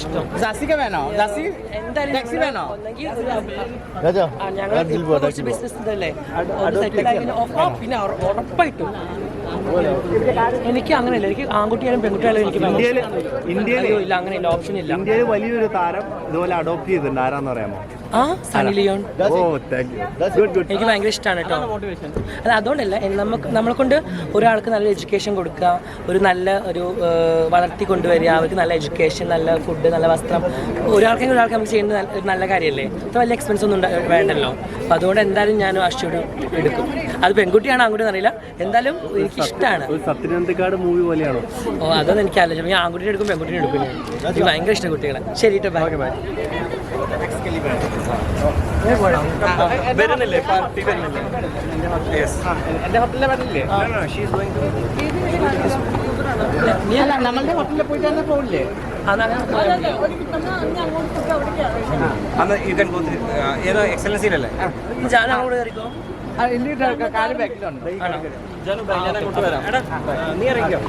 ഇഷ്ടം ജാസിക്ക് വേണോ? ജാസി? എന്തായാലും ടാക്സി വേണോ? ഞങ്ങൾ കുറച്ച് ബിസിനസ് പിന്നെ ഉറപ്പായിട്ടും. എനിക്ക് അങ്ങനെയല്ല എനിക്ക് ആൺകുട്ടിയാലും പെൺകുട്ടിയാലും എനിക്ക് ഇന്ത്യയിൽ ഇന്ത്യയിൽ ഇല്ല അങ്ങനെയില്ല ഓപ്ഷൻ ഇല്ല. ഇന്ത്യയിൽ വലിയൊരു താരം ഇതുപോലെ അഡോപ്റ്റ് ചെയ്തിട്ടുണ്ട്. ആരാന്ന് പറയാമോ? ആ? സണ്ണി ലിയോൺ. ഗുഡ് ഗുഡ് എനിക്ക് ഭയങ്കര ഇഷ്ടമാണ് കേട്ടോ അല്ല അതുകൊണ്ടല്ല നമുക്ക് നമ്മളെ കൊണ്ട് ഒരാൾക്ക് നല്ല എഡ്യൂക്കേഷൻ കൊടുക്കുക ഒരു നല്ല ഒരു വളർത്തി കൊണ്ടുവരിക അവർക്ക് നല്ല എഡ്യൂക്കേഷൻ നല്ല ഫുഡ് നല്ല വസ്ത്രം ഒരാൾക്കെങ്കിലും ഒരാൾക്ക് നമുക്ക് ചെയ്യേണ്ട ഒരു നല്ല കാര്യമല്ലേ അത്ര വലിയ എക്സ്പെൻസ് ഒന്നും വേണ്ടല്ലോ. അപ്പോൾ അതുകൊണ്ട് എന്തായാലും ഞാൻ അശ്വട് എടുക്കും. അത് പെൺകുട്ടിയാണോ ആൺകുട്ടി അറിയില്ല എന്തായാലും എനിക്ക് ഇഷ്ടമാണ് മൂവി പോലെയാണോ? ഓ അതൊന്നും എനിക്ക് ആലോചിച്ചു ഞാൻ ആൺകുട്ടിനെ എടുക്കും പെൺകുട്ടിനെ എടുക്കും. ഞാൻ. എനിക്ക് ഭയങ്കര ഇഷ്ടം കുട്ടികളെ. ശരി കേട്ടോ ബൈ വരുന്നില്ലേ? പാർട്ടി വരുന്നില്ലേ? എന്റെ ഹോട്ടലിലെ പറഞ്ഞില്ലേ നീ അല്ല നമ്മളുടെ ഹോട്ടലിൽ പോയിട്ട് തന്നെ പോകില്ലേ അതാണ് അന്ന് യു കൻ ഗോ ഏതോ എക്സലൻസിയിലല്ലേ ഞാൻ അങ്ങോട്ട് കയറിക്കോ? കാൽ ബാക്കിലുണ്ട് നീ ഇറങ്ങിക്കോ.